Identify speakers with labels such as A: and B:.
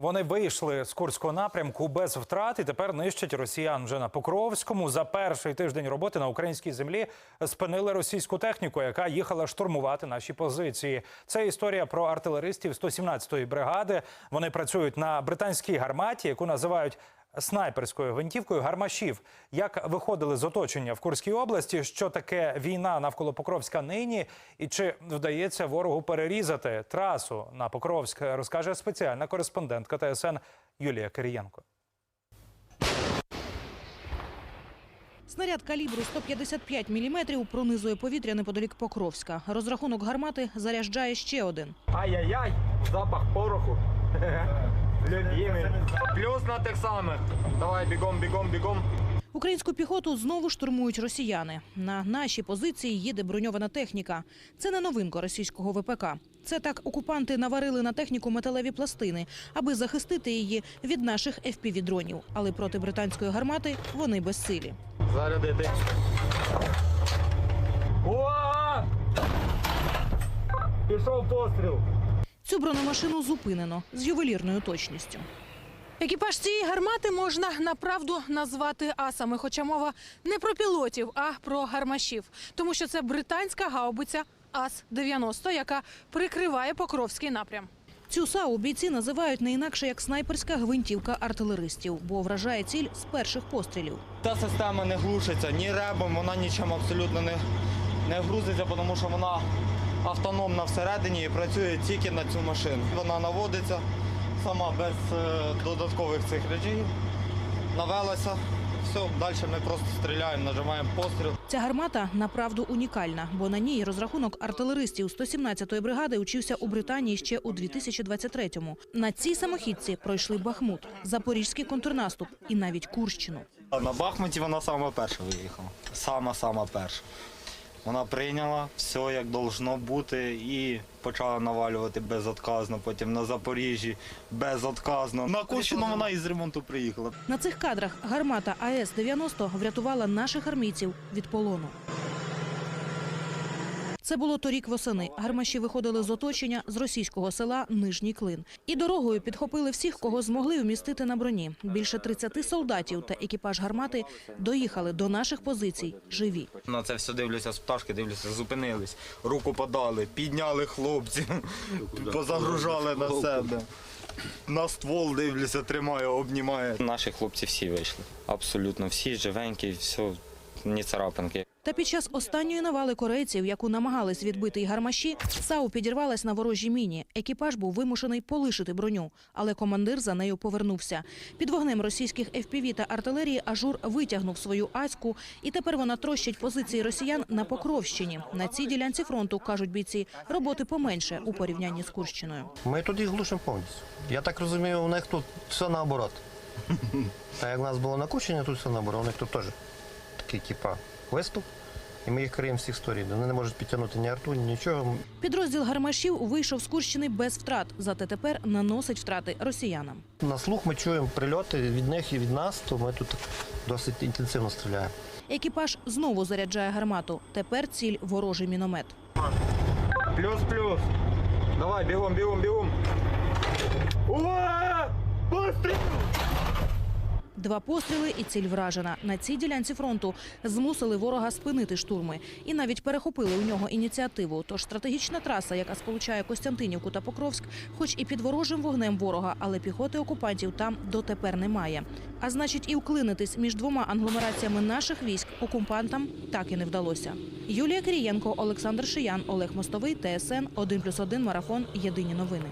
A: Вони вийшли з курського напрямку без втрат і тепер нищать росіян вже на Покровському. За перший тиждень роботи на українській землі спинили російську техніку, яка їхала штурмувати наші позиції. Це історія про артилеристів 117-ї бригади. Вони працюють на британській гарматі, яку називають снайперською гвинтівкою гармашів. Як виходили з оточення в Курській області? Що таке війна навколо Покровська нині? І чи вдається ворогу перерізати трасу на Покровськ? Розкаже спеціальна кореспондентка ТСН Юлія Кирієнко.
B: Снаряд калібру 155 мм пронизує повітря неподалік Покровська. Розрахунок гармати заряджає ще один.
C: Ай-яй-яй, запах пороху. Любимий. Плюс на тих самих. Давай бігом, бігом, бігом.
B: Українську піхоту знову штурмують росіяни. На наші позиції їде броньована техніка. Це не новинка російського ВПК. Це так окупанти наварили на техніку металеві пластини, аби захистити її від наших FPV-дронів. Але проти британської гармати вони безсилі.
C: Зарядити. О! Пішов постріл.
B: Цю бронемашину зупинено з ювелірною точністю.
D: Екіпаж цієї гармати можна направду назвати асами, хоча мова не про пілотів, а про гармашів, тому що це британська гаубиця АС-90, яка прикриває Покровський напрям.
B: Цю САУ бійці називають не інакше як снайперська гвинтівка артилеристів, бо вражає ціль з перших пострілів.
E: Та система не глушиться ні ребом, вона нічим абсолютно не, не грузиться, тому що вона автономна всередині і працює тільки на цю машину. Вона наводиться сама без е, додаткових цих речей. Навелася, все, далі ми просто стріляємо, нажимаємо постріл.
B: Ця гармата направду унікальна, бо на ній розрахунок артилеристів 117-ї бригади учився у Британії ще у 2023-му. На цій самохідці пройшли Бахмут, Запорізький контрнаступ і навіть Курщину.
E: На Бахмуті вона сама перша виїхала. Сама-сама перша. Вона прийняла все як должно бути і почала навалювати безотказно. Потім на Запоріжжі безотказно. На Курщину вона із ремонту приїхала.
B: На цих кадрах гармата АЕС-90 врятувала наших армійців від полону. Це було торік восени. Гармаші виходили з оточення з російського села Нижній Клин. І дорогою підхопили всіх, кого змогли вмістити на броні. Більше 30 солдатів та екіпаж гармати доїхали до наших позицій живі.
E: На це все дивлюся з пташки, дивлюся, зупинились, руку подали, підняли хлопців, позагружали на себе. На ствол дивлюся, тримаю, обнімає.
F: Наші хлопці всі вийшли. Абсолютно всі живенькі, все, ні царапинки.
B: Та під час останньої навали корейців, яку намагались відбити й гармаші, САУ підірвалась на ворожій міні. Екіпаж був вимушений полишити броню, але командир за нею повернувся. Під вогнем російських FPV та артилерії Ажур витягнув свою аську, і тепер вона трощить позиції росіян на Покровщині. На цій ділянці фронту кажуть бійці, роботи поменше у порівнянні з Курщиною.
G: Ми тут їх глушимо повністю. Я так розумію, у них тут все наоборот. Так як в нас було на Кучині, тут все наоборот. У них тут теж такий типа виступ. І ми їх криємо всіх сторін. Вони не можуть підтягнути ні арту, ні нічого.
B: Підрозділ гармашів вийшов з Курщини без втрат, зате тепер наносить втрати росіянам.
G: На слух ми чуємо прильоти від них і від нас, то ми тут досить інтенсивно стріляємо.
B: Екіпаж знову заряджає гармату. Тепер ціль ворожий міномет.
C: Плюс-плюс. Давай, бігом, бігом, бігом. О! Постріл!
B: Два постріли і ціль вражена. На цій ділянці фронту змусили ворога спинити штурми і навіть перехопили у нього ініціативу. Тож стратегічна траса, яка сполучає Костянтинівку та Покровськ, хоч і під ворожим вогнем ворога, але піхоти окупантів там дотепер немає. А значить, і вклинитись між двома англомераціями наших військ окупантам так і не вдалося. Юлія Кирієнко, Олександр Шиян, Олег Мостовий, ТСН 1+,1 Марафон. Єдині новини.